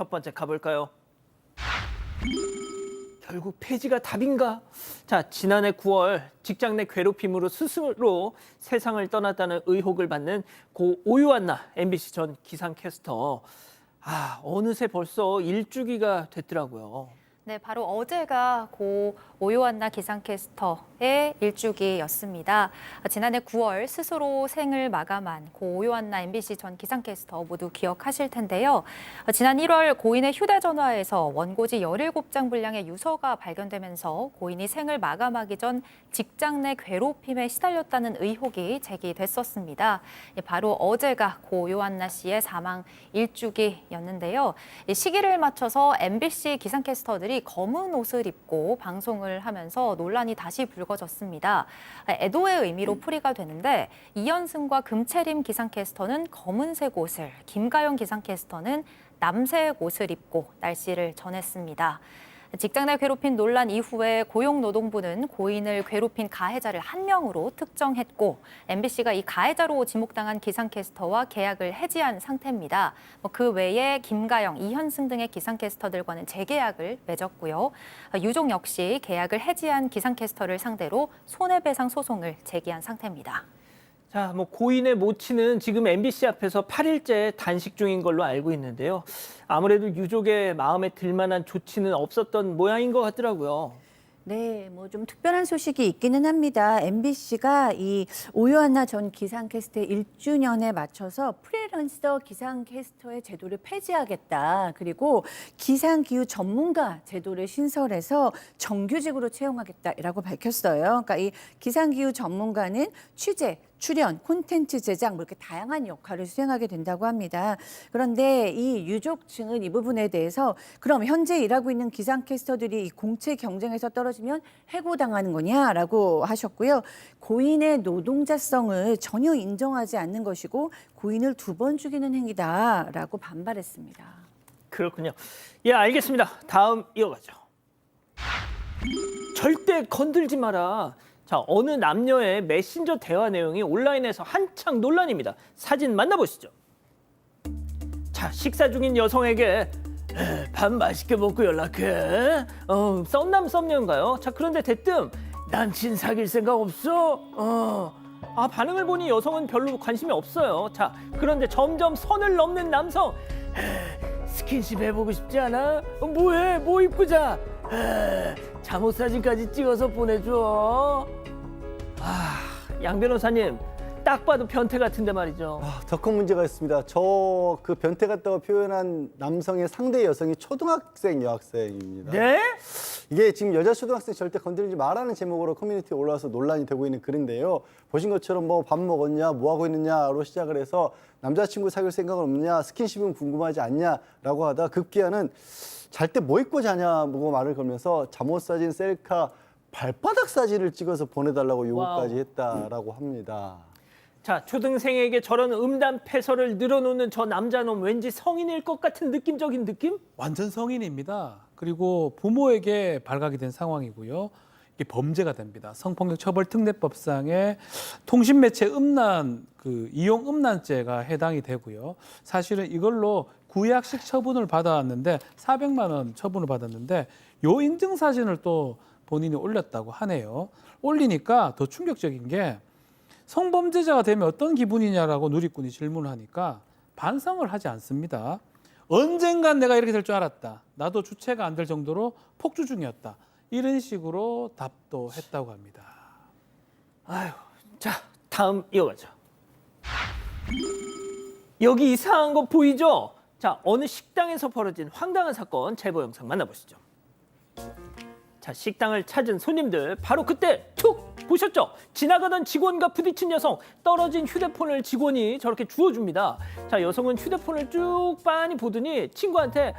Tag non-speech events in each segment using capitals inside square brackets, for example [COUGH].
첫 번째 가볼까요? 결국 폐지가 답인가? 자, 지난해 9월 직장 내 괴롭힘으로 스스로 세상을 떠났다는 의혹을 받는 고 오유한나 MBC 전 기상캐스터. 아, 어느새 벌써 일주기가 됐더라고요. 네, 바로 어제가 고 오요한나 기상캐스터의 일주기였습니다. 아, 지난해 9월 스스로 생을 마감한 고 오요한나 MBC 전 기상캐스터 모두 기억하실 텐데요. 아, 지난 1월 고인의 휴대전화에서 원고지 17장 분량의 유서가 발견되면서 고인이 생을 마감하기 전 직장 내 괴롭힘에 시달렸다는 의혹이 제기됐었습니다. 예, 바로 어제가 고 오요한나 씨의 사망 일주기였는데요. 이 시기를 맞춰서 MBC 기상캐스터들이 검은 옷을 입고 방송을 하면서 논란이 다시 불거졌습니다. 애도의 의미로 풀이가 되는데 이현승과 금채림 기상캐스터는 검은색 옷을, 김가영 기상캐스터는 남색 옷을 입고 날씨를 전했습니다. 직장 내 괴롭힘 논란 이후에 고용노동부는 고인을 괴롭힌 가해자를 한 명으로 특정했고 MBC가 이 가해자로 지목당한 기상캐스터와 계약을 해지한 상태입니다. 뭐그 외에 김가영, 이현승 등의 기상캐스터들과는 재계약을 맺었고요. 유종 역시 계약을 해지한 기상캐스터를 상대로 손해배상 소송을 제기한 상태입니다. 자, 뭐 고인의 모친은 지금 MBC 앞에서 8일째 단식 중인 걸로 알고 있는데요. 아무래도 유족의 마음에 들만한 조치는 없었던 모양인 것 같더라고요. 네, 뭐 좀 특별한 소식이 있기는 합니다. MBC가 이 오요한나 전 기상캐스터의 1주년에 맞춰서 프리랜서 기상캐스터의 제도를 폐지하겠다. 그리고 기상기후 전문가 제도를 신설해서 정규직으로 채용하겠다라고 밝혔어요. 그러니까 이 기상기후 전문가는 취재, 출연, 콘텐츠 제작 뭐 이렇게 다양한 역할을 수행하게 된다고 합니다. 그런데 이 유족층은 이 부분에 대해서 그럼 현재 일하고 있는 기상캐스터들이 이 공채 경쟁에서 떨어지면 해고당하는 거냐라고 하셨고요. 고인의 노동자성을 전혀 인정하지 않는 것이고 고인을 두 번 죽이는 행위다라고 반발했습니다. 그렇군요. 예, 알겠습니다. 다음 이어가죠. 절대 건들지 마라. 자, 어느 남녀의 메신저 대화 내용이 온라인에서 한창 논란입니다. 사진 만나보시죠. 자, 식사 중인 여성에게 에, 밥 맛있게 먹고 연락해. 어, 썸남 썸녀인가요? 자, 그런데 대뜸 남친 사귈 생각 없어? 어. 아, 반응을 보니 여성은 별로 관심이 없어요. 자, 그런데 점점 선을 넘는 남성. 에, 스킨십 해보고 싶지 않아? 어, 뭐해? 뭐 입고 자? 에, 잠옷 사진까지 찍어서 보내줘. 아, 양 변호사님, 딱 봐도 변태 같은데 말이죠. 아, 더 큰 문제가 있습니다. 저 그 변태 같다고 표현한 남성의 상대 여성이 초등학생 여학생입니다. 네? 이게 지금 여자 초등학생 절대 건드리지 말라는 제목으로 커뮤니티에 올라와서 논란이 되고 있는 글인데요. 보신 것처럼 뭐 밥 먹었냐, 뭐 하고 있느냐로 시작을 해서 남자친구 사귈 생각은 없냐, 스킨십은 궁금하지 않냐라고 하다 급기야는 잘 때 뭐 입고 자냐 고 말을 걸면서 잠옷 사진, 셀카, 발바닥 사진을 찍어서 보내달라고 요구까지. 했다라고 합니다. 자, 초등생에게 저런 음담 패설을 늘어놓는 저 남자놈 왠지 성인일 것 같은 느낌적인 느낌? 완전 성인입니다. 그리고 부모에게 발각이 된 상황이고요. 이게 범죄가 됩니다. 성폭력 처벌 특례법상의 통신 매체 음란 그 이용 음란죄가 해당이 되고요. 사실은 이걸로 구약식 처분을 받아왔는데 400만 원 처분을 받았는데 요 인증 사진을 또 본인이 올렸다고 하네요. 올리니까 더 충격적인 게 성범죄자가 되면 어떤 기분이냐라고 누리꾼이 질문을 하니까 반성을 하지 않습니다. 언젠간 내가 이렇게 될 줄 알았다. 나도 주체가 안 될 정도로 폭주 중이었다. 이런 식으로 답도 했다고 합니다. 아유, 자, 다음 이어가죠. 여기 이상한 거 보이죠? 자, 어느 식당에서 벌어진 황당한 사건 제보 영상 만나보시죠. 자, 식당을 찾은 손님들 바로 그때 툭 보셨죠? 지나가던 직원과 부딪힌 여성 떨어진 휴대폰을 직원이 저렇게 주워줍니다. 자, 여성은 휴대폰을 쭉 빤히 보더니 친구한테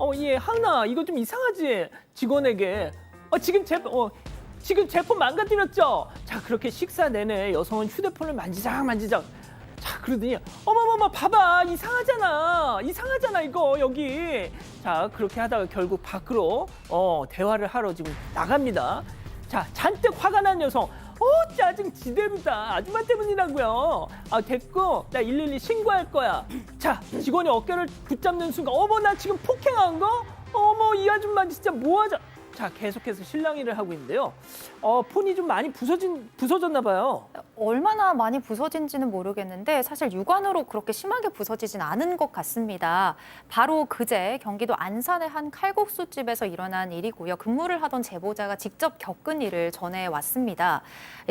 어, 예, 하은아, 이거 좀 이상하지? 직원에게 어, 지금 제 어, 지금 제품 망가뜨렸죠? 자, 그렇게 식사 내내 여성은 휴대폰을 만지작 만지작 자, 그러더니 어머머머 봐봐 이상하잖아 이상하잖아 이거 여기 자 그렇게 하다가 결국 밖으로 어 대화를 하러 지금 나갑니다 자 잔뜩 화가 난 여성 어 짜증 지대로다. 아줌마 때문이라고요. 아 됐고 나 112 신고할 거야. 자 직원이 어깨를 붙잡는 순간 어머 나 지금 폭행한 거? 어머 이 아줌마 진짜 뭐하자. 자 계속해서 실랑이를 하고 있는데요. 어 폰이 좀 많이 부서진 부서졌나 봐요 얼마나 많이 부서진지는 모르겠는데 사실 육안으로 그렇게 심하게 부서지진 않은 것 같습니다. 바로 그제 경기도 안산의 한 칼국수집에서 일어난 일이고요. 근무를 하던 제보자가 직접 겪은 일을 전해 왔습니다.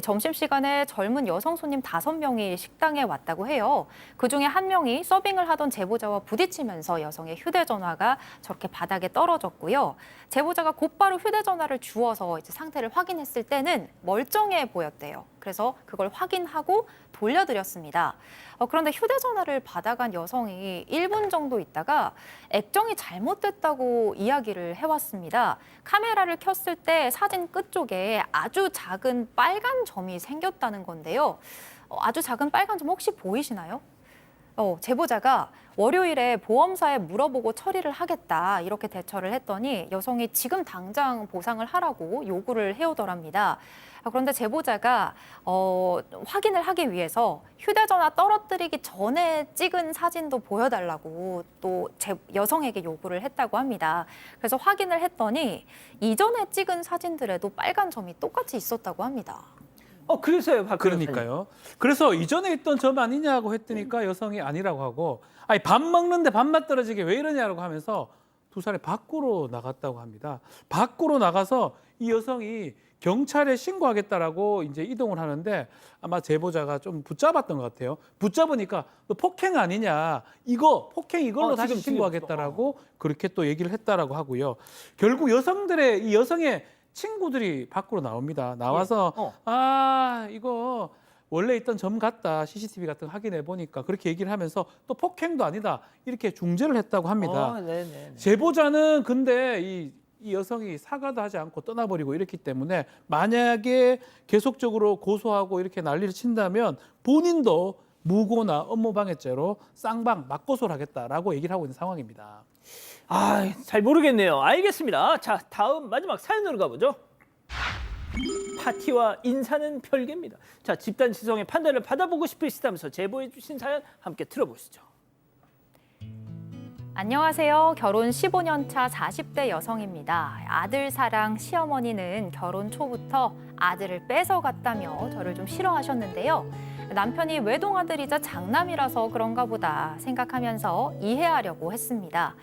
점심시간에 젊은 여성 손님 다섯 명이 식당에 왔다고 해요. 그중에 한 명이 서빙을 하던 제보자와 부딪히면서 여성의 휴대전화가 저렇게 바닥에 떨어졌고요. 제보자가 곧바로 휴대전화를 주워서 이제 상태를 확인했을 때는 멀쩡해 보였대요. 그래서 그걸 확인하고 돌려드렸습니다. 어, 그런데 휴대전화를 받아간 여성이 1분 정도 있다가 액정이 잘못됐다고 이야기를 해왔습니다. 카메라를 켰을 때 사진 끝쪽에 아주 작은 빨간 점이 생겼다는 건데요. 어, 아주 작은 빨간 점 혹시 보이시나요? 어, 제보자가 월요일에 보험사에 물어보고 처리를 하겠다 이렇게 대처를 했더니 여성이 지금 당장 보상을 하라고 요구를 해오더랍니다. 아, 그런데 제보자가 어, 확인을 하기 위해서 휴대전화 떨어뜨리기 전에 찍은 사진도 보여달라고 또 제, 여성에게 요구를 했다고 합니다. 그래서 확인을 했더니 이전에 찍은 사진들에도 빨간 점이 똑같이 있었다고 합니다. 어 그래서요 박. 그러니까요. 그래서 이전에 있던 점 아니냐고 했더니까 여성이 아니라고 하고 아니 밥 먹는데 밥맛 떨어지게 왜 이러냐고 하면서 두 사람이 밖으로 나갔다고 합니다. 밖으로 나가서 이 여성이 경찰에 신고하겠다라고 이제 이동을 하는데 아마 제보자가 좀 붙잡았던 것 같아요. 붙잡으니까 너 폭행 아니냐 이거 폭행 이걸로 어, 다시 지금, 지금 신고하겠다라고 그렇게 또 얘기를 했다라고 하고요. 결국 여성들의 이 여성의 친구들이 밖으로 나옵니다. 나와서 어. 아 이거 원래 있던 점 같다 CCTV 같은 거 확인해 보니까 그렇게 얘기를 하면서 또 폭행도 아니다 이렇게 중재를 했다고 합니다. 어, 네네. 제보자는 근데 이, 이 여성이 사과도 하지 않고 떠나버리고 이랬기 때문에 만약에 계속적으로 고소하고 이렇게 난리를 친다면 본인도 무고나 업무방해죄로 쌍방 맞고소를 하겠다라고 얘기를 하고 있는 상황입니다. 아, 잘 모르겠네요. 알겠습니다. 자, 다음 마지막 사연으로 가보죠. 파티와 인사는 별개입니다. 자, 집단 지성의 판단을 받아보고 싶으시다면서 제보해 주신 사연 함께 들어보시죠. 안녕하세요. 결혼 15년 차 40대 여성입니다. 아들 사랑 시어머니는 결혼 초부터 아들을 뺏어갔다며 저를 좀 싫어하셨는데요. 남편이 외동아들이자 장남이라서 그런가 보다 생각하면서 이해하려고 했습니다.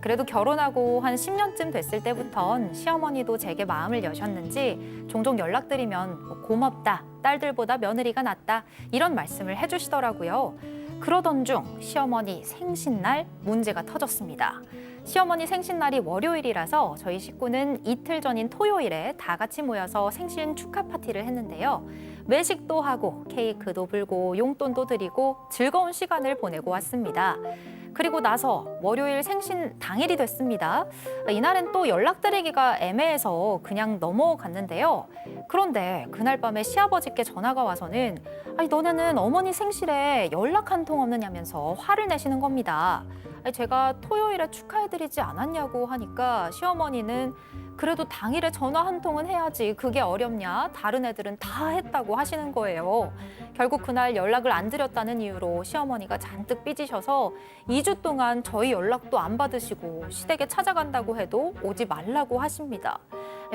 그래도 결혼하고 한 10년쯤 됐을 때부턴 시어머니도 제게 마음을 여셨는지 종종 연락드리면 뭐 고맙다, 딸들보다 며느리가 낫다 이런 말씀을 해주시더라고요. 그러던 중 시어머니 생신날 문제가 터졌습니다. 시어머니 생신날이 월요일이라서 저희 식구는 이틀 전인 토요일에 다 같이 모여서 생신 축하 파티를 했는데요. 외식도 하고 케이크도 불고 용돈도 드리고 즐거운 시간을 보내고 왔습니다. 그리고 나서 월요일 생신 당일이 됐습니다. 이날은 또 연락드리기가 애매해서 그냥 넘어갔는데요. 그런데 그날 밤에 시아버지께 전화가 와서는 아니 너네는 어머니 생실에 연락 한 통 없느냐면서 화를 내시는 겁니다. 제가 토요일에 축하해드리지 않았냐고 하니까 시어머니는 그래도 당일에 전화 한 통은 해야지 그게 어렵냐 다른 애들은 다 했다고 하시는 거예요. 결국 그날 연락을 안 드렸다는 이유로 시어머니가 잔뜩 삐지셔서 2주 동안 저희 연락도 안 받으시고 시댁에 찾아간다고 해도 오지 말라고 하십니다.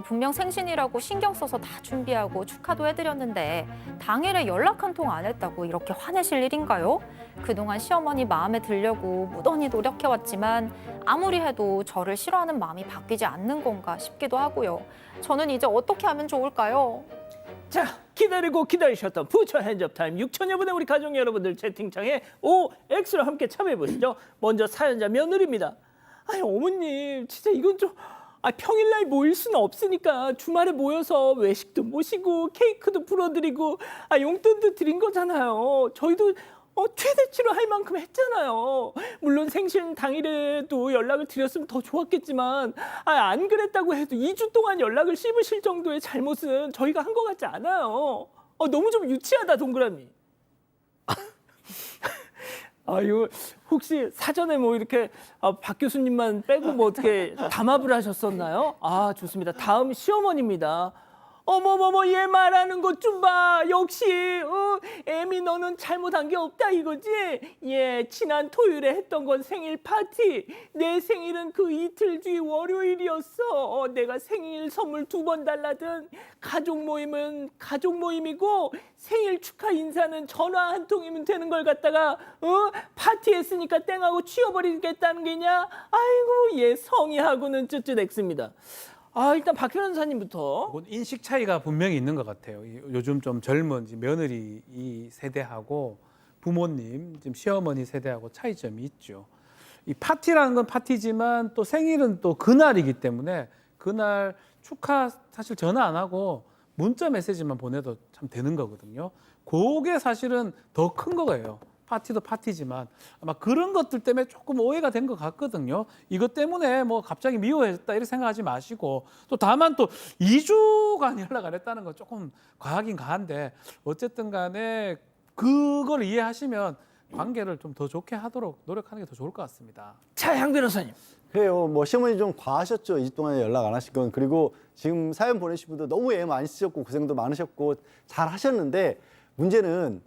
분명 생신이라고 신경 써서 다 준비하고 축하도 해드렸는데 당일에 연락 한 통 안 했다고 이렇게 화내실 일인가요? 그동안 시어머니 마음에 들려고 무던히 노력해왔지만 아무리 해도 저를 싫어하는 마음이 바뀌지 않는 건가 싶기도 하고요. 저는 이제 어떻게 하면 좋을까요? 자, 기다리고 기다리셨던 부처 핸즈업 타임 6천여 분의 우리 가족 여러분들 채팅창에 OX로 함께 참여해 보시죠. 먼저 사연자 며느리입니다. 아니 어머님, 진짜 이건 좀 아, 평일날 모일 수는 없으니까 주말에 모여서 외식도 모시고 케이크도 불어드리고 아, 용돈도 드린 거잖아요. 저희도 어, 최대치로 할 만큼 했잖아요. 물론 생신 당일에도 연락을 드렸으면 더 좋았겠지만 아, 안 그랬다고 해도 2주 동안 연락을 씹으실 정도의 잘못은 저희가 한 것 같지 않아요. 어, 너무 좀 유치하다 동그라미. [LAUGHS] 아, 이거 혹시 사전에 뭐 이렇게 아, 박 교수님만 빼고 뭐 어떻게 담합을 하셨었나요? 아, 좋습니다. 다음 시어머니입니다. 어머머머 얘 말하는 것 좀 봐. 역시 어, 애미 너는 잘못한 게 없다 이거지. 예, 지난 토요일에 했던 건 생일 파티. 내 생일은 그 이틀 뒤 월요일이었어. 어, 내가 생일 선물 두 번 달라든 가족 모임은 가족 모임이고 생일 축하 인사는 전화 한 통이면 되는 걸 갖다가 어 파티했으니까 땡하고 치워버리겠다는 게냐? 아이고 얘 성의하고는 쯧쯧엑습니다. 아 일단 박 변호사님부터. 인식 차이가 분명히 있는 것 같아요. 이- 요즘 좀 젊은 며느리 이 세대하고 부모님, 지금 시어머니 세대하고 차이점이 있죠. 이 파티라는 건 파티지만 또 생일은 또 그날이기 때문에 그날 축하 사실 전화 안 하고 문자 메시지만 보내도 참 되는 거거든요. 그게 사실은 더 큰 거예요. 파티도 파티지만 아마 그런 것들 때문에 조금 오해가 된 것 같거든요. 이것 때문에 뭐 갑자기 미워했다 이렇게 생각하지 마시고 또 다만 또 2주간 연락 안 했다는 건 조금 과하긴 과한데 어쨌든 간에 그걸 이해하시면 관계를 좀 더 좋게 하도록 노력하는 게 더 좋을 것 같습니다. 자, 양 변호사님. 그래요. 뭐 시어머니 좀 과하셨죠. 2주 동안에 연락 안 하신 건. 그리고 지금 사연 보내신 분도 너무 애 많이 쓰셨고 고생도 많으셨고 잘 하셨는데 문제는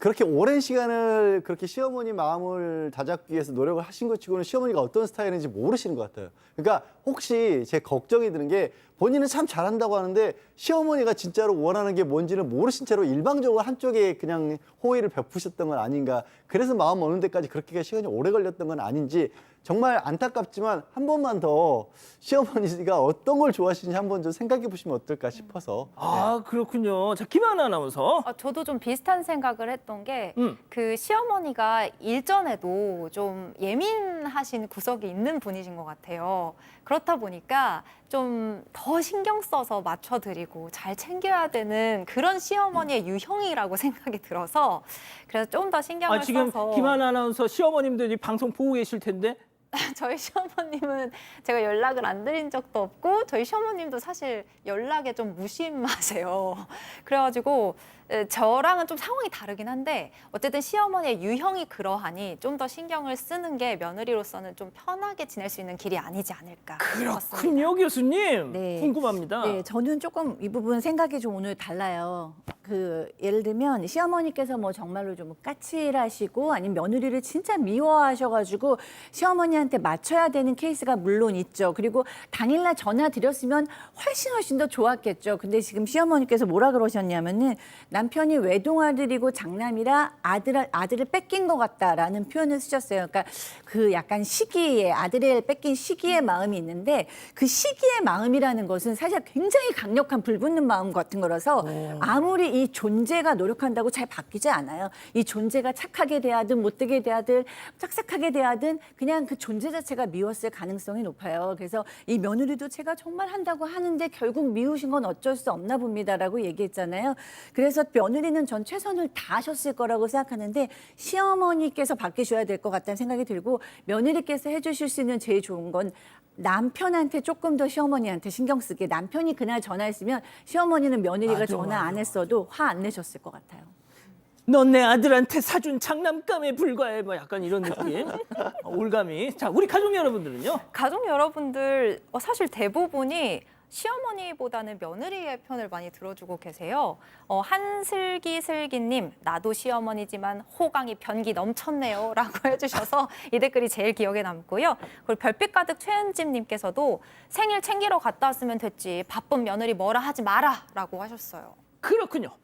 그렇게 오랜 시간을 그렇게 시어머니 마음을 다잡기 위해서 노력을 하신 것 치고는 시어머니가 어떤 스타일인지 모르시는 것 같아요. 그러니까 혹시 제 걱정이 드는 게 본인은 참 잘한다고 하는데 시어머니가 진짜로 원하는 게 뭔지는 모르신 채로 일방적으로 한쪽에 그냥 호의를 베푸셨던 건 아닌가. 그래서 마음 어느 데까지 그렇게 시간이 오래 걸렸던 건 아닌지 정말 안타깝지만 한 번만 더 시어머니가 어떤 걸 좋아하시는지 한 번 좀 생각해 보시면 어떨까 싶어서. 아 그렇군요. 자 김하나 아나운서. 아, 저도 좀 비슷한 생각을 했던 게 음. 그 시어머니가 일전에도 좀 예민하신 구석이 있는 분이신 것 같아요. 그렇다 보니까 좀 더 신경 써서 맞춰드리고 잘 챙겨야 되는 그런 시어머니의 유형이라고 생각이 들어서 그래서 좀 더 신경을 아 지금 써서 김하나 아나운서 시어머님도 이 방송 보고 계실 텐데. [LAUGHS] 저희 시어머님은 제가 연락을 안 드린 적도 없고 저희 시어머님도 사실 연락에 좀 무심하세요. [LAUGHS] 그래가지고 에, 저랑은 좀 상황이 다르긴 한데 어쨌든 시어머니의 유형이 그러하니 좀 더 신경을 쓰는 게 며느리로서는 좀 편하게 지낼 수 있는 길이 아니지 않을까 싶었습니다. 그렇군요, 교수님. 네. 궁금합니다. 네, 저는 조금 이 부분 생각이 좀 오늘 달라요. 그 예를 들면 시어머니께서 뭐 정말로 좀 까칠하시고 아니면 며느리를 진짜 미워하셔가지고 시어머니한테 맞춰야 되는 케이스가 물론 있죠. 그리고 당일날 전화 드렸으면 훨씬 훨씬 더 좋았겠죠. 근데 지금 시어머니께서 뭐라 그러셨냐면은 남편이 외동아들이고 장남이라 아들 아들을 뺏긴 것 같다라는 표현을 쓰셨어요. 그러니까 그 약간 시기에 아들을 뺏긴 시기의 마음이 있는데 그 시기의 마음이라는 것은 사실 굉장히 강력한 불붙는 마음 같은 거라서 아무리 이 존재가 노력한다고 잘 바뀌지 않아요. 이 존재가 착하게 대하든 못되게 대하든 짝짝하게 대하든 그냥 그 존재 자체가 미웠을 가능성이 높아요. 그래서 이 며느리도 제가 정말 한다고 하는데 결국 미우신 건 어쩔 수 없나 봅니다라고 얘기했잖아요. 그래서 며느리는 전 최선을 다하셨을 거라고 생각하는데 시어머니께서 바뀌셔야 될 것 같다는 생각이 들고 며느리께서 해주실 수 있는 제일 좋은 건 남편한테 조금 더 시어머니한테 신경 쓰게 남편이 그날 전화했으면 시어머니는 며느리가 맞아, 전화 안 맞아, 했어도 화 안 내셨을 것 같아요. 넌 내 아들한테 사준 장난감에 불과해. 뭐 약간 이런 느낌. 어, 올감이. 자, 우리 가족 여러분들은요. 가족 여러분들 어, 사실 대부분이 시어머니보다는 며느리의 편을 많이 들어주고 계세요. 어, 한슬기 슬기님 나도 시어머니지만 호강이 변기 넘쳤네요 라고 [LAUGHS] 해주셔서 이 댓글이 제일 기억에 남고요. 그리고 별빛 가득 최은진님께서도 생일 챙기러 갔다 왔으면 됐지 바쁜 며느리 뭐라 하지 마라 라고 하셨어요. 그렇군요.